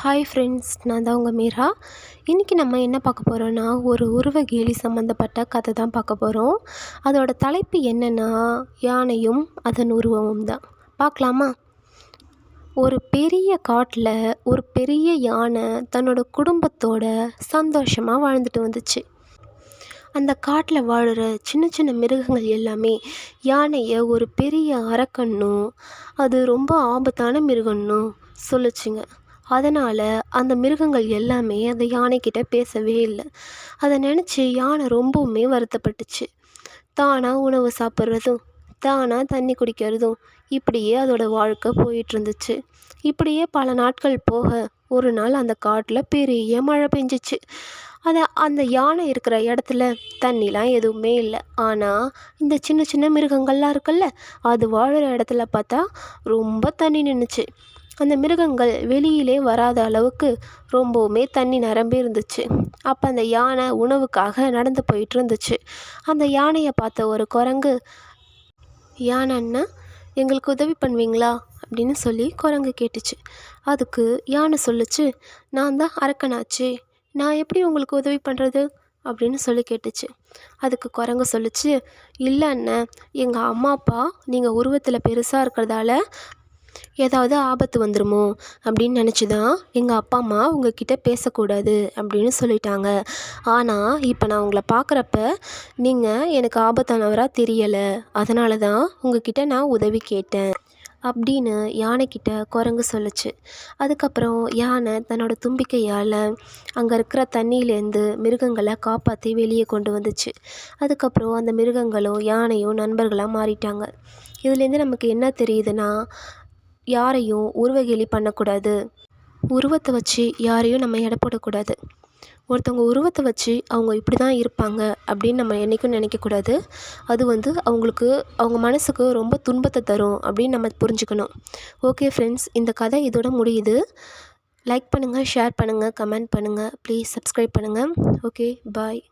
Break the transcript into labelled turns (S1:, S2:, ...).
S1: Hi friends நான் தான் உங்கள் மீரா. இன்றைக்கி நம்ம என்ன பார்க்க போகிறோன்னா ஒரு உருவ கேலி சம்மந்தப்பட்ட கதை தான் பார்க்க போகிறோம் அதோட தலைப்பு என்னென்னா யானையும் அதன் உருவமும் தான். பார்க்கலாமா? ஒரு பெரிய காட்டில் ஒரு பெரிய யானை தன்னோட குடும்பத்தோட சந்தோஷமாக வாழ்ந்துட்டு வந்துச்சு. அந்த காட்டில் வாழ்கிற சின்ன சின்ன மிருகங்கள் எல்லாமே யானையை ஒரு பெரிய அரக்கன்னும் அது ரொம்ப ஆபத்தான மிருகன்னும் சொல்லுச்சுங்க. அதனால் அந்த மிருகங்கள் எல்லாமே அந்த யானைக்கிட்ட பேசவே இல்லை. அதை நினச்சி யானை ரொம்பவுமே வருத்தப்பட்டுச்சு. தானாக உணவு சாப்பிட்றதும் தானாக தண்ணி குடிக்கிறதும் இப்படியே அதோடய வாழ்க்கை போயிட்டு இருந்துச்சு. இப்படியே பல நாட்கள் போக ஒரு நாள் அந்த காட்டில் பெரிய மழை பெஞ்சிச்சு. அதை அந்த யானை இருக்கிற இடத்துல தண்ணிலாம் எதுவுமே இல்லை. ஆனால் இந்த சின்ன சின்ன மிருகங்கள்லாம் இருக்குல்ல அது வாழ்கிற இடத்துல பார்த்தா ரொம்ப தண்ணி நின்றுச்சு அந்த மிருகங்கள் வெளியிலே வராத அளவுக்கு ரொம்பவுமே தண்ணி நிரம்பி இருந்துச்சு. அப்போ அந்த யானை உணவுக்காக நடந்து போயிட்டு இருந்துச்சு. அந்த யானையை பார்த்த ஒரு குரங்கு யானைன்னா எங்களுக்கு உதவி பண்ணுவீங்களா? அப்படின்னு சொல்லி குரங்கு கேட்டுச்சு. அதுக்கு யானை சொல்லுச்சு நான் தான் அரக்கனாச்சு நான் எப்படி உங்களுக்கு உதவி பண்ணுறது அப்படின்னு சொல்லி கேட்டுச்சு. அதுக்கு குரங்கு சொல்லுச்சு இல்லை அண்ணன் எங்கள் அம்மா அப்பா நீங்கள் உருவத்தில் பெருசாக இருக்கிறதால ஏதாவது ஆபத்து வந்துடுமோ அப்படின்னு நினச்சி தான் எங்கள் அப்பா அம்மா உங்ககிட்ட பேசக்கூடாது அப்படின்னு சொல்லிட்டாங்க. ஆனால் இப்போ நான் உங்களை பார்க்குறப்ப நீங்கள் எனக்கு ஆபத்தானவராக தெரியலை. அதனால தான் உங்ககிட்ட நான் உதவி கேட்டேன் அப்படின்னு யானைக்கிட்ட குரங்கு சொல்லுச்சு. அதுக்கப்புறம் யானை தன்னோட தும்பிக்கையால் அங்கே இருக்கிற தண்ணியிலேருந்து மிருகங்களை காப்பாற்றி வெளியே கொண்டு வந்துச்சு. அதுக்கப்புறம் அந்த மிருகங்களும் யானையும் நண்பர்களாக மாறிட்டாங்க. இதுலேருந்து நமக்கு என்ன தெரியுதுன்னா யாரையும் உருவகேலி பண்ணக்கூடாது. உருவத்தை வச்சு யாரையும் நம்ம எடை போடக்கூடாது. ஒருத்தவங்க உருவத்தை வச்சு அவங்க இப்படி தான் இருப்பாங்க அப்படின்னு நம்ம என்றைக்கும் நினைக்கக்கூடாது. அது வந்து அவங்களுக்கு அவங்க மனதுக்கு ரொம்ப துன்பத்தை தரும் அப்படின்னு நம்ம புரிஞ்சுக்கணும். ஓகே ஃப்ரெண்ட்ஸ் இந்த கதை இதோட முடியுது. லைக் பண்ணுங்கள் ஷேர் பண்ணுங்கள் கமெண்ட் பண்ணுங்கள் ப்ளீஸ் சப்ஸ்கிரைப் பண்ணுங்கள் ஓகே பாய்